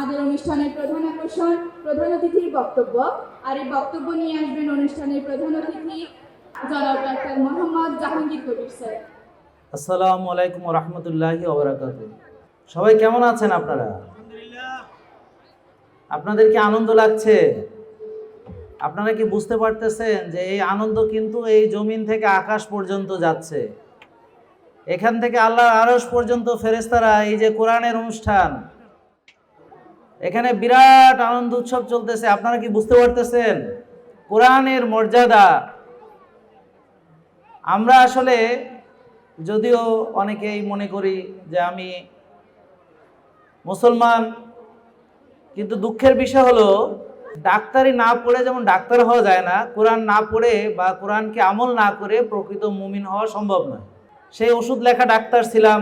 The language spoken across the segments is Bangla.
আমাদের অনুষ্ঠানের প্রধান আকর্ষণ প্রধান অতিথির বক্তব্য। আর এই বক্তব্য নিয়ে আসবেন অনুষ্ঠানের প্রধান অতিথি জনাব ডাক্তার মোহাম্মদ জাহাঙ্গীর কবির স্যার। আসসালামু আলাইকুম রহমতুল্লাহি ওবরাকাত সবাই কেমন আছেন আপনারা? আপনাদের কি আনন্দ লাগছে? আপনারা কি বুঝতে পারতেছেন যে এই আনন্দ কিন্তু এই জমিন থেকে আকাশ পর্যন্ত যাচ্ছে? এখান থেকে আল্লাহর আরস পর্যন্ত ফেরেস্তারা এই যে কোরআনের অনুষ্ঠান এখানে বিরাট আনন্দ উৎসব চলতেছে, আপনারা কি বুঝতে পারতেছেন? কোরআনের মর্যাদা। আমরা আসলে যদিও অনেকেই মনে করি যে আমি মুসলমান, কিন্তু দুঃখের বিষয় হলো, ডাক্তারি না পড়ে যেমন ডাক্তার হওয়া যায় না, কোরআন না পড়ে বা কোরআনকে আমল না করে প্রকৃত মুমিন হওয়া সম্ভব নয়। সেই ওষুধ লেখা ডাক্তার ছিলাম,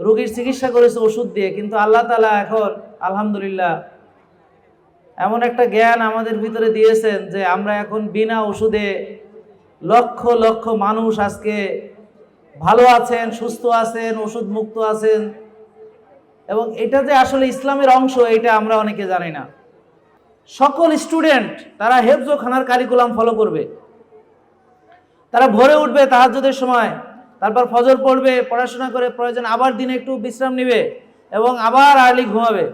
রোগীর চিকিৎসা করেছে ওষুধ দিয়ে, কিন্তু আল্লাহ তালা এখন আলহামদুলিল্লাহ, এমন একটা জ্ঞান আমাদের ভিতরে দিয়েছেন যে আমরা এখন বিনা ওষুধে লক্ষ লক্ষ মানুষ আজকে ভালো আছেন, সুস্থ আছেন ওষুধ মুক্ত আছেন। এবং এটা যে আসলে ইসলামের অংশ, এটা আমরা অনেকে জানি না। সকল স্টুডেন্ট, তারা হেফজো খানার কারিকুলাম ফলো করবে। তারা ভোরে উঠবে তাহাজ্জুদের সময়, তারপর ফজর পড়বে, পড়াশোনা করে প্রয়োজন আবার দিনে একটু বিশ্রাম নেবে এবং আবার আর্লি ঘুমাবে।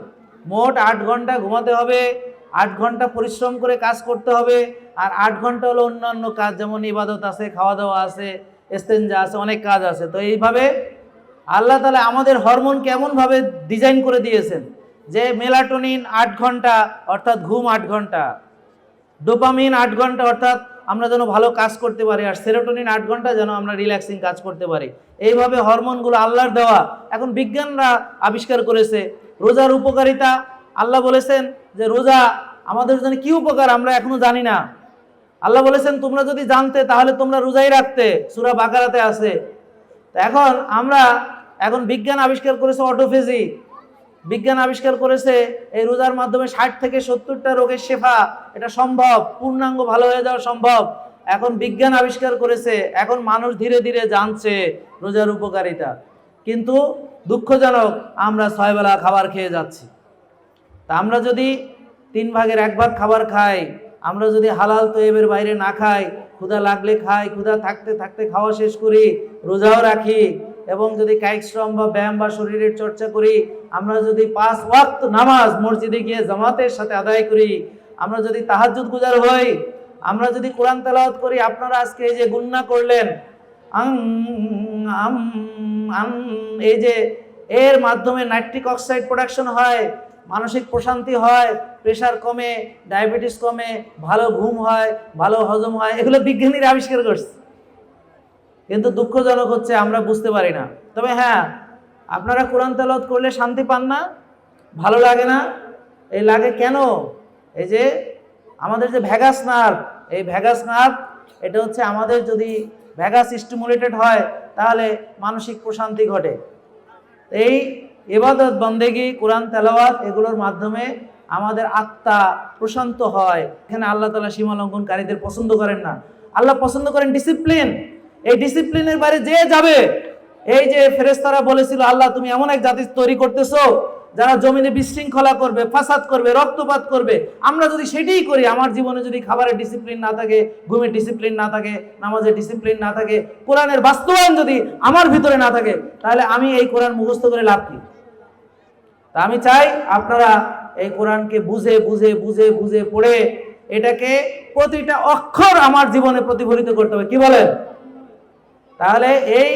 মোট আট ঘণ্টা ঘুমাতে হবে, আট ঘণ্টা পরিশ্রম করে কাজ করতে হবে, আর আট ঘণ্টা হলো অন্যান্য কাজ, যেমন ইবাদত আছে খাওয়া দাওয়া আছে এস্তেঞ্জা আছে, অনেক কাজ আছে। তো এইভাবে আল্লাহ তালা আমাদের হরমোন কেমনভাবে ডিজাইন করে দিয়েছেন? যে মেলাটোনিন আট ঘণ্টা, অর্থাৎ ঘুম আট ঘণ্টা, ডোপামিন আট ঘণ্টা, অর্থাৎ আমরা যেন ভালো কাজ করতে পারি, আর সেরোটোনিন আট ঘণ্টা যেন আমরা রিল্যাক্সিং কাজ করতে পারি। এইভাবে হরমোনগুলো আল্লাহর দেওয়া, এখন বিজ্ঞানরা আবিষ্কার করেছে রোজার উপকারিতা আল্লাহ বলেছেন যে রোজা আমাদের জন্য কি উপকার আমরা এখনও জানি না। আল্লাহ বলেছেন, তোমরা যদি জানতে, তাহলে তোমরা রোজাই রাখতে। সুরা বাকারাতে আছে। তো এখন আমরা এখন বিজ্ঞান আবিষ্কার করেছে অটোফেজি। বিজ্ঞান আবিষ্কার করেছে এই রোজার মাধ্যমে ষাট থেকে সত্তরটা রোগের শেফা। এটা সম্ভব, পূর্ণাঙ্গ ভালো হয়ে যাওয়া সম্ভব। এখন বিজ্ঞান আবিষ্কার করেছে, এখন মানুষ ধীরে ধীরে জানছে রোজার উপকারিতা। কিন্তু দুঃখজনক আমরা ছয়বেলা খাবার খেয়ে যাচ্ছি। তা আমরা যদি তিন ভাগের এক ভাগ খাবার খাই, আমরা যদি হালাল তৈবের বাইরে না খাই, ক্ষুধা লাগলে খাই, ক্ষুধা থাকতে থাকতে খাওয়া শেষ করি, রোজাও রাখি এবং যদি কায়িক শ্রম বা ব্যায়াম বা শরীরের চর্চা করি, আমরা যদি পাঁচ ওয়াক্ত নামাজ মসজিদে গিয়ে জামাতের সাথে আদায় করি, আমরা যদি তাহাজ্জুদ গুজার হই, আমরা যদি কোরআন তেলাওয়াত করি, আপনারা আজকে এই যে গুন্না করলেন আং, আম, আম, এই যে এর মাধ্যমে নাইট্রিক অক্সাইড প্রোডাকশন হয় মানসিক প্রশান্তি হয় প্রেশার কমে ডায়াবেটিস কমে ভালো ঘুম হয় ভালো হজম হয় এগুলো বিজ্ঞানীরা আবিষ্কার করছে। কিন্তু দুঃখজনক হচ্ছে আমরা বুঝতে পারি না। তবে হ্যাঁ আপনারা কোরআন তেলাওয়াত করলে শান্তি পান না ভালো লাগে না এই লাগে কেন? এই যে আমাদের যে ভ্যাগাস নার্ভ এই ভ্যাগাস নার্ভ এটা হচ্ছে আমাদের যদি ভ্যাগাস স্টিমুলেটেড হয়, তাহলে মানসিক প্রশান্তি ঘটে। এই এবাদত বন্দেগি, কোরআন, তেলাওয়াত, এগুলোর মাধ্যমে আমাদের আত্মা প্রশান্ত হয়। এখানে আল্লাহ তালা সীমা লঙ্ঘনকারীদের পছন্দ করেন না। আল্লাহ পছন্দ করেন ডিসিপ্লিন এই ডিসিপ্লিনের বাইরে যে যাবে, এই যে ফেরেস্তারা বলেছিল, আল্লাহ, তুমি এমন এক জাতি তৈরি করতেছো যারা জমিনে বিশৃঙ্খলা করবে, ফাসাদ করবে, রক্তপাত করবে, আমরা যদি সেটাই করি, আমার জীবনে যদি খাবারের ডিসিপ্লিন না থাকে, ঘুমের ডিসিপ্লিন না থাকে, নামাজের ডিসিপ্লিন না থাকে, কোরআনের বাস্তবায়ন যদি আমার ভিতরে না থাকে, তাহলে আমি এই কোরআন মুখস্থ করে লাভ কি? তা আমি চাই আপনারা এই কোরআনকে বুঝে বুঝে বুঝে বুঝে পড়ে এটাকে প্রতিটা অক্ষর আমার জীবনে প্রতিফলিত করতে হবে। কি বলেন? তাহলে এই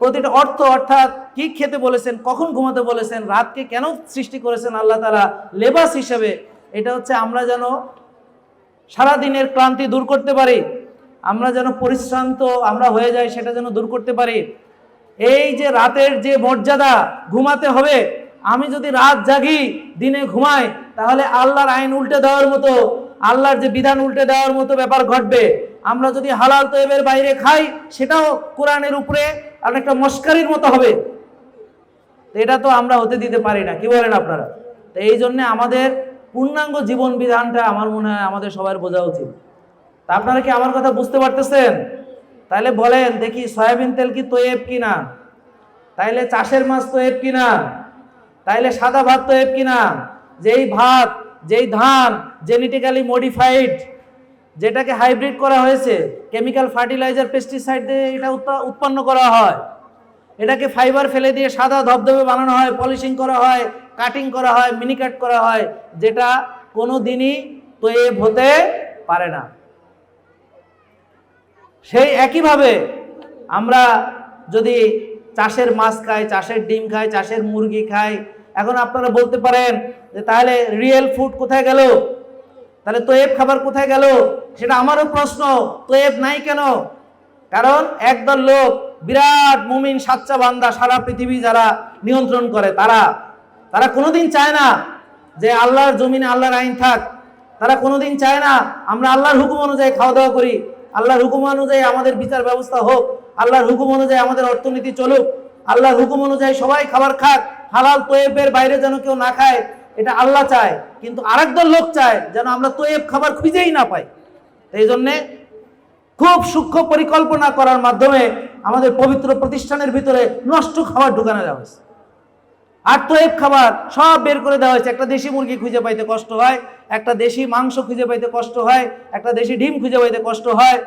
প্রতিটা অর্থ অর্থাৎ কি খেতে বলেছেন, কখন ঘুমাতে বলেছেন, রাতকে কেন সৃষ্টি করেছেন আল্লাহ তালা লেবাস হিসেবে, এটা হচ্ছে আমরা যেন সারা দিনের ক্লান্তি দূর করতে পারি, আমরা যেন পরিশ্রান্ত আমরা হয়ে যাই সেটা যেন দূর করতে পারি। এই যে রাতের যে মর্যাদা ঘুমাতে হবে, আমি যদি রাত জাগি, দিনে ঘুমাই, তাহলে আল্লাহর আইন উল্টে দেওয়ার মতো, আল্লাহর যে বিধান উল্টে দেওয়ার মতো ব্যাপার ঘটবে। আমরা যদি হালাল তৈবের বাইরে খাই, সেটাও কোরআনের উপরে একটা মস্কারির মতো হবে। এটা তো আমরা হতে দিতে পারি না, কি বলেন আপনারা? তো এই জন্যে আমাদের পূর্ণাঙ্গ জীবন বিধানটা আমার মনে হয় আমাদের সবার বোঝা উচিত। তা আপনারা কি আমার কথা বুঝতে পারতেছেন? তাহলে বলেন, দেখি সয়াবিন তেল কি তৈব কিনা? তাইলে চাষের মাছ তৈব কিনা? তাইলে সাদা ভাত তৈব কিনা? যেই ভাত, যেই ধান জেনেটিক্যালি মডিফাইড যেটাকে হাইব্রিড করা হয়েছে কেমিক্যাল ফার্টিলাইজার পেস্টিসাইড দিয়ে এটা উৎপা- উৎপন্ন করা হয়। এটাকে ফাইবার ফেলে দিয়ে সাদা ধবধবে বানানো হয় পলিশিং করা হয় কাটিং করা হয় মিনি কাট করা হয়, যেটা কোনো দিনই তৈব হতে পারে না। সেই একইভাবে আমরা যদি চাষের মাছ খাই, চাষের ডিম খাই, চাষের মুরগি খাই, এখন আপনারা বলতে পারেন যে তাহলে রিয়েল ফুড কোথায় গেল? তাহলে তোয়েব খাবার কোথায় গেল? সেটা আমারও প্রশ্ন। তোয়েব নাই কেন? কারণ একদল লোক, বিরাট মুমিন, সাচ্চা বান্দা, সারা পৃথিবী যারা নিয়ন্ত্রণ করে, তারা। তারা কোনোদিন চায় না যে আল্লাহর জমিনে আল্লাহর আইন থাক। তারা কোনোদিন চায় না আমরা আল্লাহর হুকুম অনুযায়ী খাওয়া দাওয়া করি। আল্লাহর হুকুম অনুযায়ী আমাদের বিচার ব্যবস্থা হোক। আল্লাহর হুকুম অনুযায়ী আমাদের অর্থনীতি চলুক। আল্লাহর হুকুম অনুযায়ী সবাই খাবার খাক। হালাল তোয়েবের বাইরে যেন কেউ না খায়। এটা আল্লাহ চায়, কিন্তু আরেকদল লোক চায় যেন আমরা তোয়েব খাবার খুঁজেই না পাই। এই জন্যে খুব সূক্ষ্ম পরিকল্পনা করার মাধ্যমে আমাদের পবিত্র প্রতিষ্ঠানের ভিতরে নষ্ট খাবার ঢুকানো দেওয়া হয়েছে। আর তোয়েব খাবার সব বের করে দেওয়া হয়েছে। একটা দেশি মুরগি খুঁজে পাইতে কষ্ট হয়, একটা দেশি মাংস খুঁজে পাইতে কষ্ট হয়, একটা দেশি ডিম খুঁজে পাইতে কষ্ট হয়।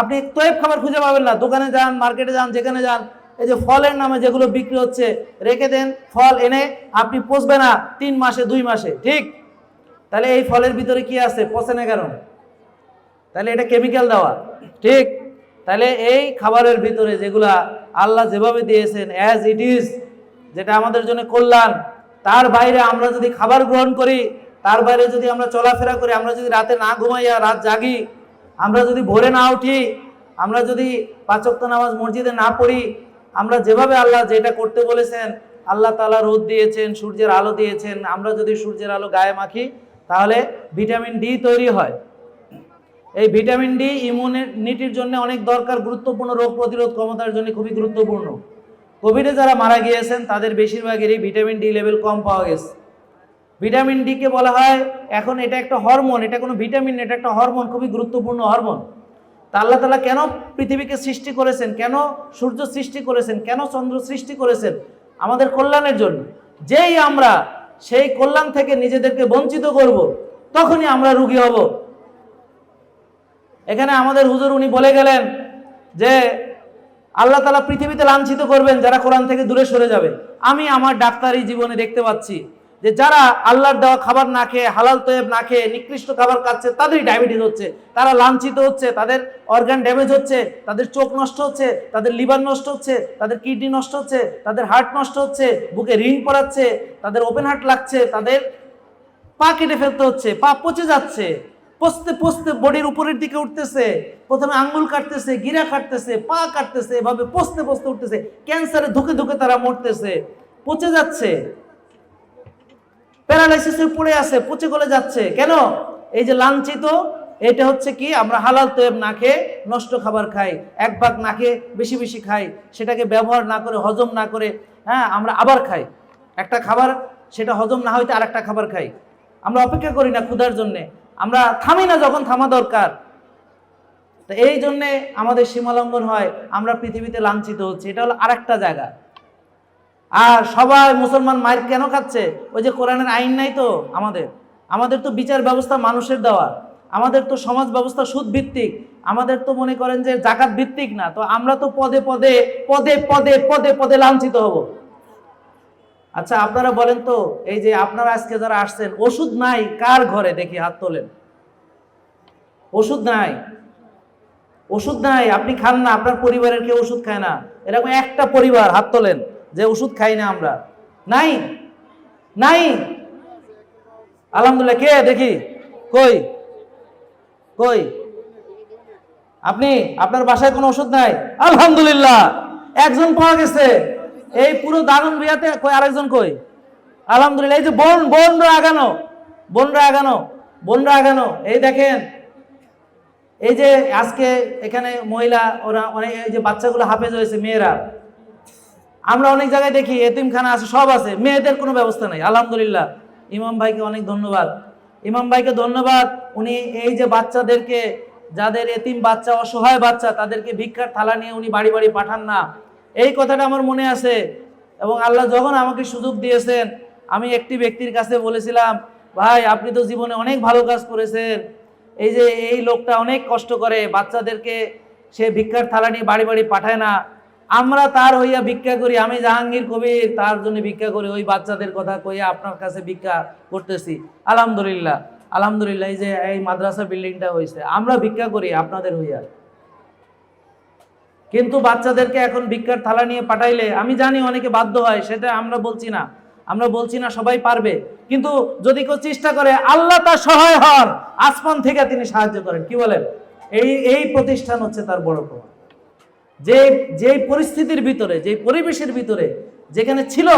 আপনি তোয়েব খাবার খুঁজে পাবেন না, দোকানে যান, মার্কেটে যান, যেখানে যান এই যে ফলের নামে যেগুলো বিক্রি হচ্ছে, রেখে দেন, ফল এনে আপনি পচবে না তিন মাসে, দুই মাসে, ঠিক? তাহলে এই ফলের ভিতরে কি আছে? পচে না কেন? তাহলে এটা কেমিক্যাল দেওয়া, ঠিক? তাহলে এই খাবারের ভিতরে যেগুলা আল্লাহ যেভাবে দিয়েছেন অ্যাজ ইট ইজ যেটা আমাদের জন্য কল্যাণ, তার বাইরে আমরা যদি খাবার গ্রহণ করি, তার বাইরে যদি আমরা চলাফেরা করি, আমরা যদি রাতে না ঘুমাইয়া রাত জাগি, আমরা যদি ভোরে না উঠি, আমরা যদি পাঁচক্ত নামাজ মসজিদে না পড়ি আমরা যেভাবে আল্লাহ যেটা করতে বলেছেন, আল্লাহ তালা রোদ দিয়েছেন, সূর্যের আলো দিয়েছেন, আমরা যদি সূর্যের আলো গায়ে মাখি, তাহলে ভিটামিন ডি তৈরি হয়। এই ভিটামিন ডি ইমিউনিটির জন্য অনেক দরকার, গুরুত্বপূর্ণ রোগ প্রতিরোধ ক্ষমতার জন্য খুবই গুরুত্বপূর্ণ। কোভিডে যারা মারা গিয়েছেন, তাদের বেশিরভাগেরই ভিটামিন ডি লেভেল কম পাওয়া গেছে। ভিটামিন ডি কে বলা হয়, এখন এটা একটা হরমোন, এটা কোনো ভিটামিন এটা একটা হরমোন, খুবই গুরুত্বপূর্ণ হরমোন। তা আল্লাহ তালা কেন পৃথিবীকে সৃষ্টি করেছেন? কেন সূর্য সৃষ্টি করেছেন? কেন চন্দ্র সৃষ্টি করেছেন? আমাদের কল্যাণের জন্য। যেই আমরা সেই কল্যাণ থেকে নিজেদেরকে বঞ্চিত করব, তখনই আমরা রুগী হব। এখানে আমাদের হুজুর উনি বলে গেলেন যে, আল্লাহ তালা পৃথিবীতে লাঞ্ছিত করবেন যারা কোরআন থেকে দূরে সরে যাবে। আমি আমার ডাক্তারি জীবনে দেখতে পাচ্ছি যে যারা আল্লাহর দেওয়া খাবার না খেয়ে, হালাল তয়েব না খেয়ে নিকৃষ্ট খাবার খাচ্ছে, তাদেরই ডায়াবেটিস হচ্ছে। তারা লাঞ্ছিত হচ্ছে, তাদের অর্গান ড্যামেজ হচ্ছে, তাদের চোখ নষ্ট হচ্ছে, তাদের লিভার নষ্ট হচ্ছে, তাদের কিডনি নষ্ট হচ্ছে, তাদের হার্ট নষ্ট হচ্ছে, বুকে রিং পড়াচ্ছে, তাদের ওপেন হার্ট লাগছে, তাদের পা কেটে ফেলতে হচ্ছে, পা পচে যাচ্ছে, পচতে পচতে বডির উপরের দিকে উঠতেছে, প্রথমে আঙ্গুল কাটতেছে, গিরা কাটতেছে, পা কাটতেছে, এভাবে পচতে পচতে উঠতেছে ক্যান্সারে ধুকে ধুকে তারা মরতেছে, পচে যাচ্ছে। প্যারালাইসিসে পড়ে আছে, পচে গলে যাচ্ছে। কেন? এই যে লাঞ্ছিত, এটা হচ্ছে কি, আমরা হালাল তোয়েব না খেয়ে নষ্ট খাবার খাই, এক ভাগ না খেয়ে বেশি বেশি খাই, সেটাকে ব্যবহার না করে, হজম না করে হ্যাঁ আমরা আবার খাই। একটা খাবার, সেটা হজম না হইতে আরেকটা খাবার খাই। আমরা অপেক্ষা করি না ক্ষুধার জন্যে। আমরা থামি না যখন থামা দরকার। তো এই জন্যে আমাদের সীমালঙ্ঘন হয়, আমরা পৃথিবীতে লাঞ্ছিত হচ্ছে। এটা হলো আরেকটা জায়গা। আর সবাই মুসলমান মায়ের কেন খাচ্ছে? ওই যে কোরআনের আইন নাই তো আমাদের। আমাদের তো বিচার ব্যবস্থা মানুষের দেওয়া আমাদের তো সমাজ ব্যবস্থা সুদ ভিত্তিক আমাদের তো মনে করেন যে জাকাত ভিত্তিক না। তো আমরা তো পদে পদে পদে পদে পদে পদে লাঞ্ছিত হব। আচ্ছা আপনারা বলেন তো, এই যে আপনারা আজকে যারা আসছেন, ওষুধ নাই, কার ঘরে? দেখি, হাত তোলেন। ওষুধ নাই। ওষুধ নাই, আপনি খান না, আপনার পরিবারের কেউ ওষুধ খায় না। এরকম একটা পরিবার, হাত তোলেন। যে ওষুধ খাই না আমরা। নাই নাই। আলহামদুলিল্লাহ, কে? দেখি। কই? কই? আপনি, আপনার বাসায় কোনো ওষুধ নাই? আলহামদুলিল্লাহ, একজন পাওয়া গেছে। এই পুরো দারুণ বিয়াতে কই, আরেকজন কই? আলহামদুলিল্লাহ, এই যে বোন, বোনরা আগানো। বোনরা আগানো বোনরা আগানো। এই দেখেন, এই যে আজকে এখানে মহিলা, ওরা অনেক, এই যে বাচ্চাগুলো হাফেজ হয়েছে, মেয়েরা। আমরা অনেক জায়গায় দেখি, এতিমখানা আছে, সব আছে, মেয়েদের কোনো ব্যবস্থা নেই, আলহামদুলিল্লাহ। ইমাম ভাইকে অনেক ধন্যবাদ। ইমাম ভাইকে ধন্যবাদ, উনি এই যে বাচ্চাদেরকে, যাদের এতিম বাচ্চা, অসহায় বাচ্চা, তাদেরকে ভিক্ষার থালা নিয়ে উনি বাড়ি বাড়ি পাঠান না। এই কথাটা আমার মনে আছে এবং আল্লাহ যখন আমাকে সুযোগ দিয়েছেন, আমি একটি ব্যক্তির কাছে বলেছিলাম, ভাই, আপনি তো জীবনে অনেক ভালো কাজ করেছেন। এই যে এই লোকটা অনেক কষ্ট করে, বাচ্চাদেরকে সে ভিক্ষার থালা নিয়ে বাড়ি বাড়ি পাঠায় না। আমরা তার হইয়া ভিক্ষা করি, আমি জাহাঙ্গীর কবির তার জন্য ভিক্ষা করি, ওই বাচ্চাদের কথা কইয়া আপনার কাছে ভিক্ষা করতেছি। আলহামদুলিল্লাহ আলহামদুলিল্লাহ, এই যে এই মাদ্রাসা বিল্ডিংটা হয়েছে আমরা ভিক্ষা করি আপনাদের হইয়া। কিন্তু বাচ্চাদেরকে এখন ভিক্ষার থালা নিয়ে পাঠাইলে, আমি জানি অনেকে বাধ্য হয়, সেটা আমরা বলছি না। আমরা বলছি না, সবাই পারবে। কিন্তু যদি কেউ চেষ্টা করে, আল্লাহ তার সহায় হন, আসমান থেকে তিনি সাহায্য করেন, কি বলেন? এই এই প্রতিষ্ঠান হচ্ছে তার বড় প্রমাণ। যে যে পরিস্থিতির ভিতরে, যে পরিবেশের ভিতরে যেখানে ছিল,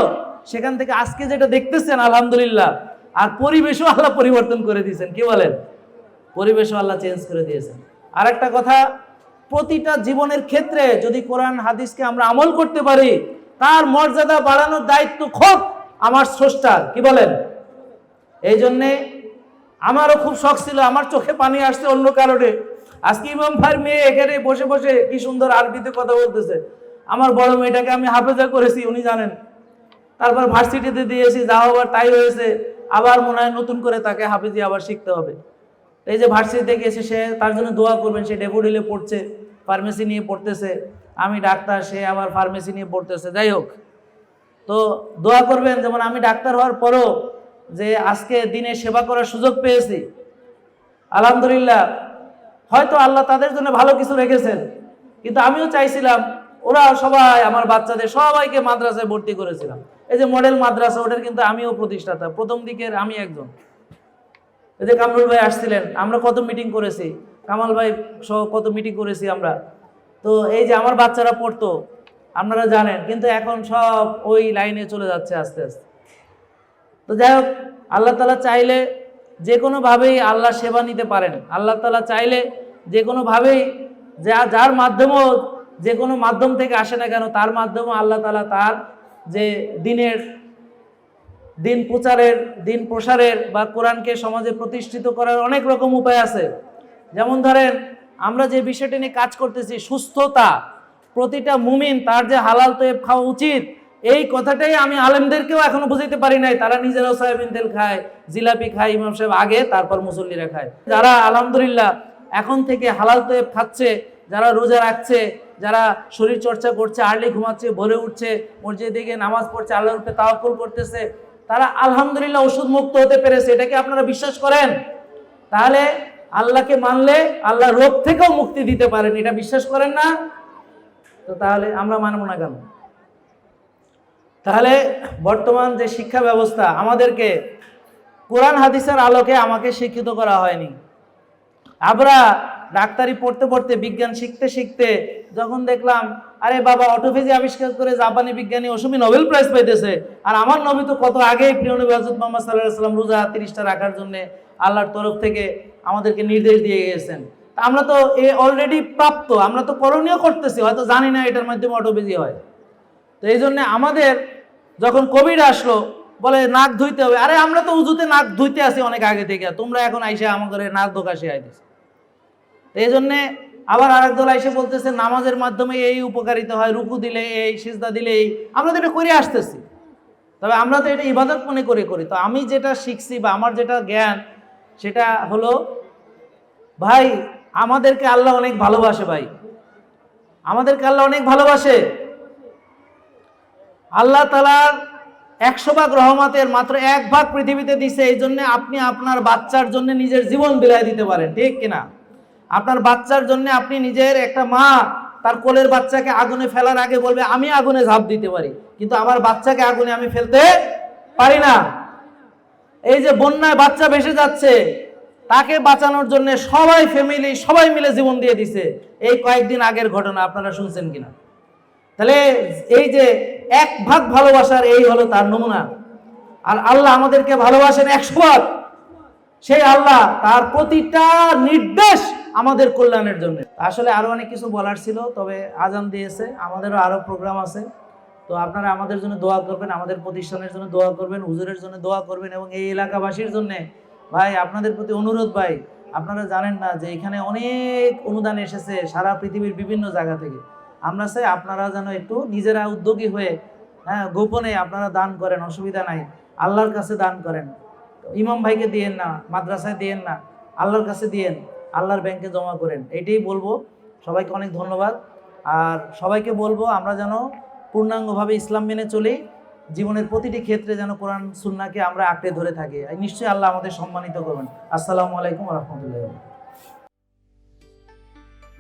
সেখান থেকে আজকে যেটা দেখতেছেন, আলহামদুলিল্লাহ, আর পরিবেশও আল্লাহ পরিবর্তন করে দিয়েছেন। কি বলেন? পরিবেশও আল্লাহ চেঞ্জ করে দিয়েছেন। আর একটা কথা, প্রতিটা জীবনের ক্ষেত্রে যদি কোরআন, হাদিসকে আমরা আমল করতে পারি, তার মর্যাদা বাড়ানোর দায়িত্ব খুব আমার স্রষ্টার। কি বলেন? এই জন্যে আমারও খুব শখ ছিল, আমার চোখে পানি আসছে অন্য কারণে। আজকে ইমাম ভাইয়ের মেয়ে এখানে বসে বসে কি সুন্দর আরবিতে কথা বলতেছে। আমার বড় মেয়েটাকে আমি হাফেজা করেছি, উনি জানেন। তারপর ভার্সিটিতে দিয়েছি, যা হবার তাই হয়েছে। আবার মনে হয় নতুন করে তাকে হাফেজি আবার শিখতে হবে। এই যে ভার্সিটিতে গেছে সে তার জন্য দোয়া করবেন, সে ডেপুডিলে পড়ছে, ফার্মেসি নিয়ে পড়তেছে। আমি ডাক্তার, সে আবার ফার্মেসি নিয়ে পড়তেছে। যাই হোক, তো দোয়া করবেন, যেমন আমি ডাক্তার হওয়ার পরও যে আজকে দিনে সেবা করার সুযোগ পেয়েছি। আলহামদুলিল্লাহ হয়তো আল্লাহ তাদের জন্য ভালো কিছু রেখেছেন। কিন্তু আমিও চাইছিলাম, ওরা সবাই, আমার বাচ্চাদের সবাইকে মাদ্রাসায় ভর্তি করেছিলাম। এই যে মডেল মাদ্রাসা, ওটার কিন্তু আমিও প্রতিষ্ঠাতা। প্রথম দিকের আমি একজন। এই যে কামরুল ভাই আসছিলেন, আমরা কত মিটিং করেছি। কামাল ভাই সহ কত মিটিং করেছি আমরা। তো এই যে আমার বাচ্চারা পড়তো, আপনারা জানেন, কিন্তু এখন সব ওই লাইনে চলে যাচ্ছে আস্তে আস্তে। তো যাই হোক, আল্লাহ তালা চাইলে যে কোনোভাবেই আল্লাহ সেবা নিতে পারেন। আল্লাহ তালা চাইলে যে কোনোভাবেই যা, যার মাধ্যমেও যে কোনো মাধ্যম থেকে আসে না কেন, তার মাধ্যমে আল্লাহ তালা তার যে দিনের দিন প্রচারের, দিন প্রসারের বা কোরআনকে সমাজে প্রতিষ্ঠিত করার অনেক রকম উপায় আছে। যেমন ধরেন, আমরা যে বিষয়টি নিয়ে কাজ করতেছি, সুস্থতা, প্রতিটা মুমিন তার যে হালাল তৈব খাওয়া উচিত এই কথাটাই আমি আলেমদেরকেও এখনও বুঝাইতে পারি নাই। তারা নিজেরাও সয়াবিন তেল খায়, জিলাপি খায়, ইমাম সাহেব আগে, তারপর মুসল্লিরা খায়। যারা আলহামদুলিল্লাহ এখন থেকে হালাল তৈব খাচ্ছে, যারা রোজা রাখছে, যারা শরীর চর্চা করছে, আর্লি ঘুমাচ্ছে, ভরে উঠছে মসজিদে গিয়ে নামাজ পড়ছে, আল্লাহর উপরে তাওয়াক্কুল করতেছে, তারা আলহামদুলিল্লাহ ওষুধ মুক্ত হতে পেরেছে। এটাকে আপনারা বিশ্বাস করেন? তাহলে আল্লাহকে মানলে আল্লাহ রোগ থেকেও মুক্তি দিতে পারেন, এটা বিশ্বাস করেন না? তো তাহলে আমরা মানব না কেন? তাহলে বর্তমান যে শিক্ষা ব্যবস্থা আমাদেরকে কোরআন, হাদিসের আলোকে আমাকে শিক্ষিত করা হয়নি। আমরা ডাক্তারি পড়তে পড়তে, বিজ্ঞান শিখতে শিখতে যখন দেখলাম, আরে বাবা, অটোফেজি আবিষ্কার করে জাপানি বিজ্ঞানী অসমি নোবেল প্রাইজ পাইতেছে। আর আমার নবী তো কত আগে প্রিয় নবী হজরত মোহাম্মদ সাল্লাহ সাল্লাম রোজা তিরিশটা রাখার জন্য আল্লাহর তরফ থেকে আমাদেরকে নির্দেশ দিয়ে গেছেন আমরা তো এ অলরেডি প্রাপ্ত, আমরা তো করণীয় করতেছি, হয়তো জানি না এটার মাধ্যমে অটোফেজি হয়। তো এই জন্য আমাদের যখন কোভিড আসলো, বলে নাক ধুইতে হবে। আরে আমরা তো উজুতে নাক ধুইতে আসি অনেক আগে থেকে। তোমরা এখন আইসে আমাদের নাক ধোকাশি আইতেছে এই জন্যে আবার আরেক দল এসে বলতেছে, নামাজের মাধ্যমে এই উপকারিতা হয়, রুকু দিলে এই, সিজদা দিলে এই। আমরা তো এটা করে আসতেছি। তবে আমরা তো এটা ইবাদত মনে করে করি। তো আমি যেটা শিখছি বা আমার যেটা জ্ঞান, সেটা হলো, ভাই, আমাদেরকে আল্লাহ অনেক ভালোবাসে ভাই। আমাদেরকে আল্লাহ অনেক ভালোবাসে। আল্লাহ তালার একশো ভাগ রহমতের মাত্র এক ভাগ পৃথিবীতে দিছে, এই জন্য আপনি আপনার বাচ্চার জন্য নিজের জীবন বিলায় দিতে পারেন, ঠিক কিনা? আপনার বাচ্চার জন্য আপনি নিজের একটা মা তার কোলের বাচ্চাকে আগুনে ফেলার আগে বলবে, আমি আগুনে ঝাঁপ দিতে পারি। কিন্তু আমার বাচ্চাকে আগুনে আমি ফেলতে পারি না। এই যে বন্যায় বাচ্চা ভেসে যাচ্ছে, তাকে বাঁচানোর জন্য সবাই ফ্যামিলি সবাই মিলে জীবন দিয়ে দিছে। এই কয়েকদিন আগের ঘটনা, আপনারা শুনছেন কিনা? তাহলে এই যে এক ভাগ ভালোবাসার এই হলো তার নমুনা। আর আল্লাহ আমাদেরকে ভালোবাসেন একশো ভাগ। সেই আল্লাহ তার প্রতিটা নির্দেশ আমাদের কল্যাণের জন্য। আসলে আরও অনেক কিছু বলার ছিল, তবে আজান দিয়েছে। আমাদেরও আরও প্রোগ্রাম আছে। তো আপনারা আমাদের জন্য দোয়া করবেন, আমাদের প্রতিষ্ঠানের জন্য দোয়া করবেন, হুজুরের জন্য দোয়া করবেন এবং এই এলাকাবাসীর জন্য ভাই, আপনাদের প্রতি অনুরোধ ভাই, আপনারা জানেন না যে এখানে অনেক অনুদান এসেছে সারা পৃথিবীর বিভিন্ন জায়গা থেকে। আমরা চাই আপনারা যেন একটু নিজেরা উদ্যোগী হয়ে হ্যাঁ গোপনে আপনারা দান করেন, অসুবিধা নাই। আল্লাহর কাছে দান করেন। ইমাম ভাইকে দিয়েন না, মাদ্রাসায় দিয়েন না, আল্লাহর কাছে দিয়েন, আল্লাহর ব্যাংকে জমা করেন। এটাই বলব। সবাইকে অনেক ধন্যবাদ। আর সবাইকে বলব, আমরা যেন পূর্ণাঙ্গভাবে ইসলাম মেনে চলি। জীবনের প্রতিটি ক্ষেত্রে যেন কোরআন, সুন্নাকে আমরা আঁকড়ে ধরে থাকি। নিশ্চয়ই আল্লাহ আমাদের সম্মানিত করবেন। আসসালামু আলাইকুম রহমতুল্লাহ